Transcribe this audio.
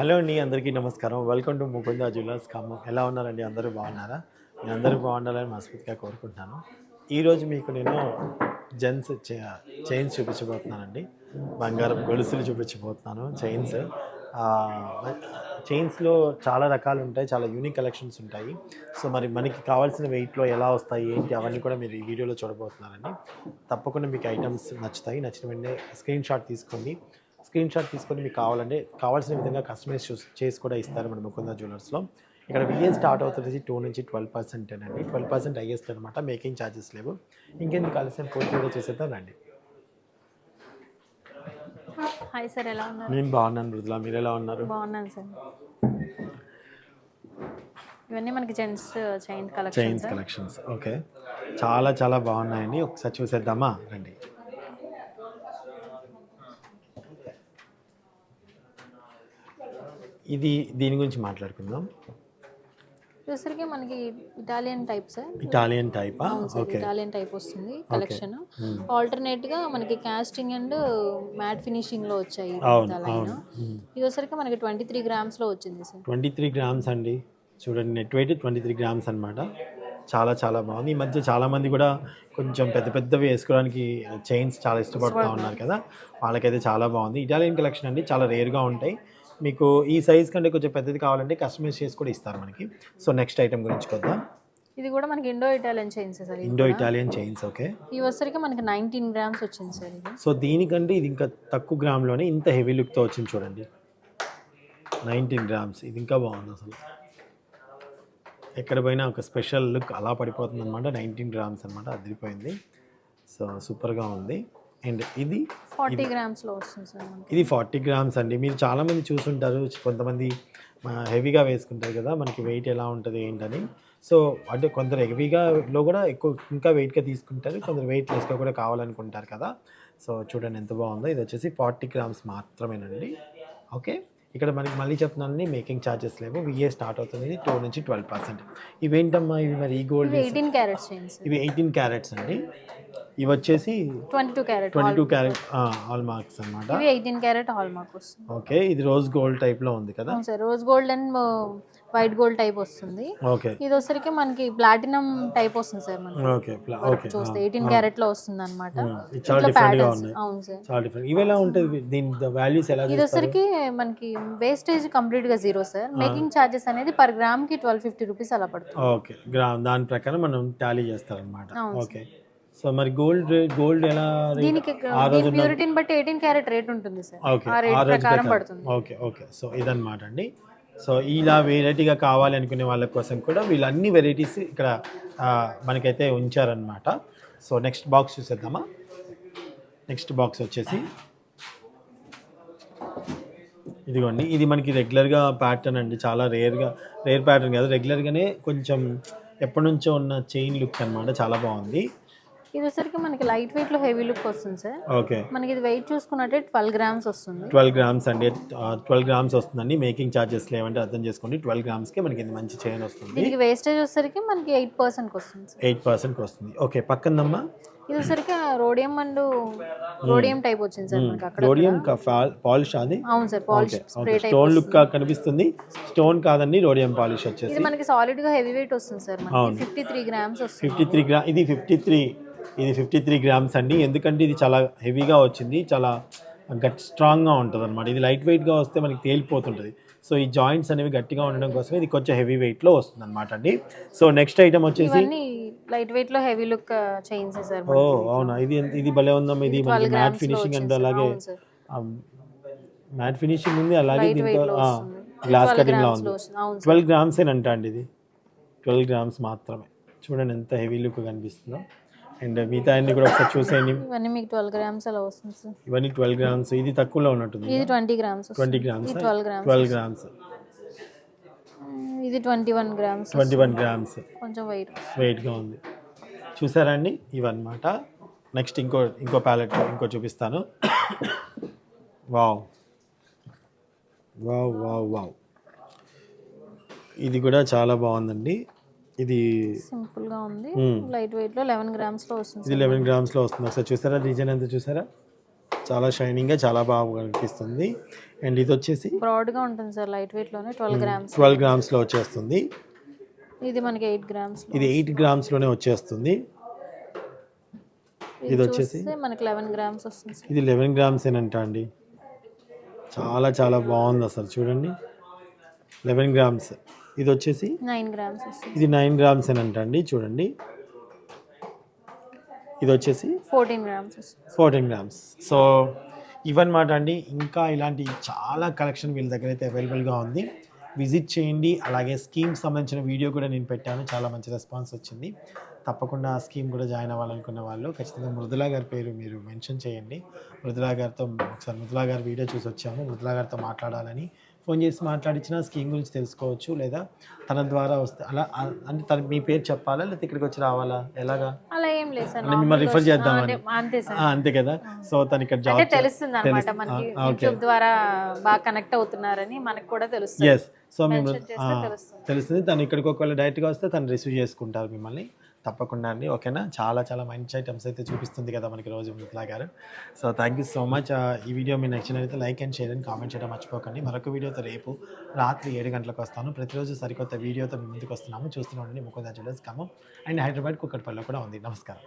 Hello అండి అందరికీ నమస్కారం. Welcome to Mukunda jewellers Khammam ఎలా ఉన్నారండి? అందరూ బాగున్నారా? మీ అందరూ బాగుండాలని మనస్ఫూర్తిగా కోరుకుంటున్నాను. ఈరోజు మీకు నేను జెంట్స్ చైన్స్ చూపించబోతున్నానండి. బంగారం గొలుసులు చూపించబోతున్నాను చైన్స్. చైన్స్లో చాలా రకాలు ఉంటాయి చాలా యూనిక్ కలెక్షన్స్ ఉంటాయి. సో మరి మనకి కావాల్సిన వెయిట్లో ఎలా వస్తాయి ఏంటి అవన్నీ కూడా మీరు ఈ వీడియోలో చూడబోతున్నారండి. తప్పకుండా మీకు ఐటమ్స్ నచ్చుతాయి. నచ్చిన వెంటనే స్క్రీన్ షాట్ తీసుకోండి. స్క్రీన్ షాట్ తీసుకొని మీకు కావాలంటే కావాల్సిన విధంగా కస్టమైజ్ చూస్ కూడా ఇస్తారు మన ముకుంద జ్యువెలర్స్లో. ఇక్కడ విఎన్ స్టార్ట్ అవుతుంది టూ నుంచి ట్వెల్వ్ పర్సెంట్ అండి. ట్వెల్వ్ పర్సెంట్ హైయెస్ట్ అనమాట మేకింగ్ ఛార్జెస్ లేవు. ఇంకెందుకు కలిసి పూర్తి కూడా చేసేద్దాం రండి. హాయ్ సార్ ఎలా ఉన్నారు? నేను బాగున్నాను మృదులా. మీరు ఎలా ఉన్నారు? బాగున్నాను సార్. ఇవన్నీ మనకి జెంట్స్ చైన్స్ కలెక్షన్స్. ఓకే. చాలా చాలా బాగున్నాయండి. ఒకసారి చూసేద్దామా? రండి. ఇది దీని గురించి మాట్లాడుకుందాం. చూసరికి మనకి ఇటాలియన్ టైప్ సార్ ఇటాలియన్ టైపా ఓకే ఇటాలియన్ టైప్ వస్తుంది కలెక్షన్ ఆల్టర్నేట్గా మనకి కాస్టింగ్ అండ్ మ్యాట్ ఫినిషింగ్లో వచ్చాయి లైన్ అవును. ఇది వచ్చరికి మనకి ట్వంటీ త్రీ గ్రామ్స్లో వచ్చింది సార్ ట్వంటీ త్రీ గ్రామ్స్ అండి. చూడండి net weight twenty three grams అనమాట చాలా చాలా బాగుంది. ఈ మధ్య చాలా మంది కూడా కొంచెం పెద్ద పెద్దవి వేసుకోవడానికి చైన్స్ చాలా ఇష్టపడుతూ ఉన్నారు కదా. వాళ్ళకైతే చాలా బాగుంది. ఇటాలియన్ కలెక్షన్ అండి చాలా రేర్గా ఉంటాయి. మీకు ఈ సైజ్ కంటే కొంచెం పెద్దది కావాలంటే కస్టమైజ్ చేసి కూడా ఇస్తారు మనకి. సో నెక్స్ట్ ఐటమ్ గురించి కొద్దాం. ఇది కూడా మనకి Indo Italian chains sir? Indo Italian chains okay ఇవి వచ్చరికి మనకి నైన్టీన్ గ్రామ్స్ వచ్చింది సార్ ఇది. సో దీనికంటే ఇది ఇంకా తక్కువ గ్రామ్లోనే ఇంత హెవీ లుక్తో వచ్చింది చూడండి. నైన్టీన్ గ్రామ్స్ ఇది ఇంకా బాగుంది అసలు. ఎక్కడ పోయినా ఒక స్పెషల్ లుక్ అలా పడిపోతుంది అనమాట నైన్టీన్ గ్రామ్స్ అనమాట అదిరిపోయింది సో సూపర్గా ఉంది. అండ్ ఇది ఫార్టీ గ్రామ్స్లో వస్తుంది సార్ ఇది ఫార్టీ గ్రామ్స్ అండి. మీరు చాలామంది చూసుంటారు కొంతమంది హెవీగా వేసుకుంటారు కదా మనకి వెయిట్ ఎలా ఉంటుంది ఏంటని. సో అంటే కొందరు హెవీగాలో కూడా ఎక్కువ ఇంకా వెయిట్గా తీసుకుంటారు కొందరు వెయిట్ లెస్గా కూడా కావాలనుకుంటారు కదా. సో చూడండి ఎంత బాగుందో. ఇది వచ్చేసి ఫార్టీ గ్రామ్స్ మాత్రమేనండి. ఓకే? ఇక్కడ మనకి మళ్ళీ చెప్తున్నానండి మేకింగ్ ఛార్జెస్ లేవు. విఏ స్టార్ట్ అవుతుంది టూ నుంచి ట్వెల్వ్ పర్సెంట్ ఇవేంటమ్మా ఇవి మరి ఈ గోల్డ్ ఎయిటీన్ క్యారెట్స్ ఇవి ఎయిటీన్ క్యారెట్స్ అండి. ఇవి వచ్చేసి twenty two carat twenty two carat hallmarks అనమాట ఎయిటీన్ క్యారెట్ హాల్ మార్క్ వస్తుంది. ఓకే ఇది రోజ్ గోల్డ్ టైప్లో ఉంది కదా? Rose gold and white gold type వస్తుంది. ఇది వచ్చరికి మనకి ప్లాటినం టైప్ వస్తుంది సార్ మనకి. చూస్తే ఎయిటీన్ క్యారెట్లో వస్తుంది అనమాట అవును సార్. చాలా డిఫరెంట్ ఇవి ఎలా ఉంటుంది దీని వాల్యూస్ ఎలా ఇది వచ్చరికి మనకి వేస్టేజ్ కంప్లీట్గా జీరో సార్. మేకింగ్ చార్జెస్ అనేది పర్ గ్రామ్కి ట్వెల్వ్ ఫిఫ్టీ రూపీస్ అలా పడుతుంది. ఓకే. గ్రామ్ దాని ప్రకారం మనం టాలీ చేస్తారనమాట అవును ఓకే. సో మరి గోల్డ్ గోల్డ్ ఎలా? దీనికి ప్యూరిటీని బట్టి ఎయిటీన్ క్యారెట్ రేట్ ఉంటుంది సార్. ఆ రేట్ ప్రకారం. పడుతుంది. Okay okay. సో ఇదన్నమాట అండి. సో ఇలా వెరైటీగా కావాలి అనుకునే వాళ్ళ కోసం కూడా వీళ్ళు అన్ని వెరైటీస్ ఇక్కడ మనకైతే ఉంచారనమాట సో నెక్స్ట్ బాక్స్ చూసేద్దామా? నెక్స్ట్ బాక్స్ వచ్చేసి ఇదిగోండి. ఇది మనకి రెగ్యులర్గా ప్యాటర్న్ అండి. చాలా రేర్గా రేర్ ప్యాటర్న్ కాదు. రెగ్యులర్గానే కొంచెం ఎప్పటి నుంచో ఉన్న చైన్ లుక్ అన్నమాట. చాలా బాగుంది. ఇది వచ్చరికి మనకి లైట్ వెయిట్లో హెవీ లుక్ వస్తుంది సార్. ఓకే. మనకి ఇది వెయిట్ చూసుకున్నట్టే ట్వెల్వ్ గ్రామ్స్ వస్తుంది. ట్వెల్వ్ గ్రామ్స్ అండి. ట్వెల్వ్ గ్రామ్స్ వస్తుందండి. మేకింగ్ ఛార్జెస్ లేవంటే అర్థం చేసుకోండి. ట్వెల్వ్ గ్రామ్స్కి మనకి ఇది మంచి చైన్ వస్తుంది. దీనికి వేస్టేజ్ వచ్చరికి మనకి ఎయిట్ పర్సెంట్ వస్తుంది ఎయిట్ పర్సెంట్కి వస్తుంది. ఓకే పక్కనమ్మా. ఇది వచ్చరికి రోడియం అండ్ రోడియం టైప్ వచ్చింది సార్ మనకి అక్కడ రోడియం పాలిష్ అది? అవును sir polish spray type stone look కనిపిస్తుంది. స్టోన్ కాదండి రోడియం పాలిష్ వచ్చేసి. ఇది మనకి సాలిడ్గా హెవీ వెయిట్ వస్తుంది సార్ మనకి. ఫిఫ్టీ త్రీ గ్రామ్స్ వస్తుంది. ఫిఫ్టీ త్రీ గ్రా ఇది ఫిఫ్టీ త్రీ ఇది ఫిఫ్టీ త్రీ గ్రామ్స్ అండి. ఎందుకంటే ఇది చాలా హెవీగా వచ్చింది. చాలా గట్ స్ట్రాంగ్గా ఉంటుంది అనమాట ఇది లైట్ వెయిట్గా వస్తే మనకి తేలిపోతుంటుంది. సో ఈ జాయింట్స్ అనేవి గట్టిగా ఉండడం కోసం ఇది కొంచెం హెవీ వెయిట్లో వస్తుంది అనమాట అండి. సో నెక్స్ట్ ఐటమ్ వచ్చేసి లైట్ వెయిట్లో హెవీ లుక్ చైన్స్ సార్ ఓ అవునా? ఇది ఇది భలే ఉందమ్మా. ఇది మనకి మ్యాట్ ఫినిషింగ్ అంటే అలాగే మ్యాట్ ఫినిషింగ్ ఉంది. అలాగే దీంతో గ్లాస్ కటింగ్ లా ఉంది. ట్వెల్వ్ గ్రామ్స్ అంట అండి ఇది? ట్వెల్వ్ గ్రామ్స్ మాత్రమే. చూడండి ఎంత హెవీ లుక్ కనిపిస్తుందో. అండ్ మిగతా అన్ని కూడా ఒకసారి చూసేయండి. ఇవన్నీ మీకు ట్వెల్వ్ గ్రామ్స్ అలా వస్తుంది సార్. ఇవన్నీ ట్వెల్వ్ గ్రామ్స్ ఇది తక్కువలో ఉన్నట్టుంది ఇది twenty grams twenty grams twelve grams twelve grams ఇది twenty one grams twenty one grams కొంచెం వెయిట్ వెయిట్గా ఉంది. చూసారా అండి? ఇవన్నమాట. నెక్స్ట్ ఇంకో ఇంకో ప్యాలెట్ ఇంకో చూపిస్తాను. వావ్ వావ్ వావ్ వావ్ ఇది కూడా చాలా బాగుందండి. ఇది సింపుల్గా ఉంది. Hmm. లైట్ వెయిట్లో లెవెన్ గ్రామ్స్లో వస్తుంది ఇది లెవెన్ గ్రామ్స్లో వస్తుంది. ఒకసారి చూసారా? రీజన్ ఎంత చూసారా? చాలా షైనింగ్గా చాలా బాగా కనిపిస్తుంది. అండ్ ఇది వచ్చేసి బ్రాడ్గా ఉంటుంది సార్ లైట్ వెయిట్లోనే ట్వెల్వ్ గ్రామ్స్ ట్వెల్వ్ గ్రామ్స్లో వచ్చేస్తుంది. ఇది మనకి ఎయిట్ గ్రామ్స్ ఇది ఎయిట్ గ్రామ్స్లోనే వచ్చేస్తుంది. ఇది వచ్చేసి? మనకి లెవెన్ గ్రామ్స్ వస్తుంది ఇది లెవెన్ గ్రామ్స్ ఏనంట అండి. చాలా చాలా బాగుంది అసలు. చూడండి. లెవెన్ గ్రామ్స్ ఇది వచ్చేసి నైన్ గ్రామ్స్ ఇది నైన్ గ్రామ్స్ ఏనంట అండి చూడండి. ఇది వచ్చేసి fourteen grams fourteen grams so ఇవన్నమాట అండి. ఇంకా ఇలాంటి చాలా కలెక్షన్ వీళ్ళ దగ్గర అయితే అవైలబుల్గా ఉంది. విజిట్ చేయండి. అలాగే స్కీమ్ సంబంధించిన వీడియో కూడా నేను పెట్టాను. చాలా మంచి రెస్పాన్స్ వచ్చింది. తప్పకుండా ఆ స్కీమ్ కూడా జాయిన్ అవ్వాలనుకున్న వాళ్ళు ఖచ్చితంగా మృదులా గారి పేరు మీరు మెన్షన్ చేయండి. మృదులా గారితో ఒకసారి మృదులా గారి వీడియో చూసి వచ్చాము. మృదులా గారితో మాట్లాడాలని ఫోన్ చేసి మాట్లాడించిన స్కీమ్ గురించి తెలుసుకోవచ్చు లేదా తన ద్వారా వస్తే అలా అంటే తన మీ పేరు చెప్పాలా లేకపోతే ఇక్కడికి వచ్చి రావాలా ఎలాగా అలా ఏం లేదు సార్ అంటే మిమ్మల్ని వస్తుంది. చేద్దామని. అంతే సార్ అంతే కదా సో తను ఇక్కడ జాబ్ తెలుస్తుంది. మనకి. యూట్యూబ్ ద్వారా బాగా కనెక్ట్ అవుతున్నారని మనకు కూడా తెలుస్తుంది ఎస్ సో మేము. తెలుస్తుంది తను ఇక్కడికి ఒకవేళ డైరెక్ట్గా వస్తే తను రిసీవ్ చేసుకుంటారు మిమ్మల్ని తప్పకుండా అండి. ఓకేనా? చాలా చాలా మంచి ఐటమ్స్ అయితే చూపిస్తుంది కదా మనకి రోజు మిత్లా గారు. So thank you so much ఈ వీడియో మీకు నచ్చినట్లయితే like and share and comment చేయడం మర్చిపోకండి. మరొక వీడియోతో రేపు రాత్రి ఏడు గంటలకు వస్తాను. ప్రతిరోజు సరికొత్త వీడియోతో మీ ముందుకు వస్తున్నాము. చూస్తున్నాం ఉండండి. ముఖ్యంగా జ్యువెలర్స్ కమం అండ్ హైదరాబాద్ కుక్కట్పల్లిలో కూడా ఉంది. నమస్కారం.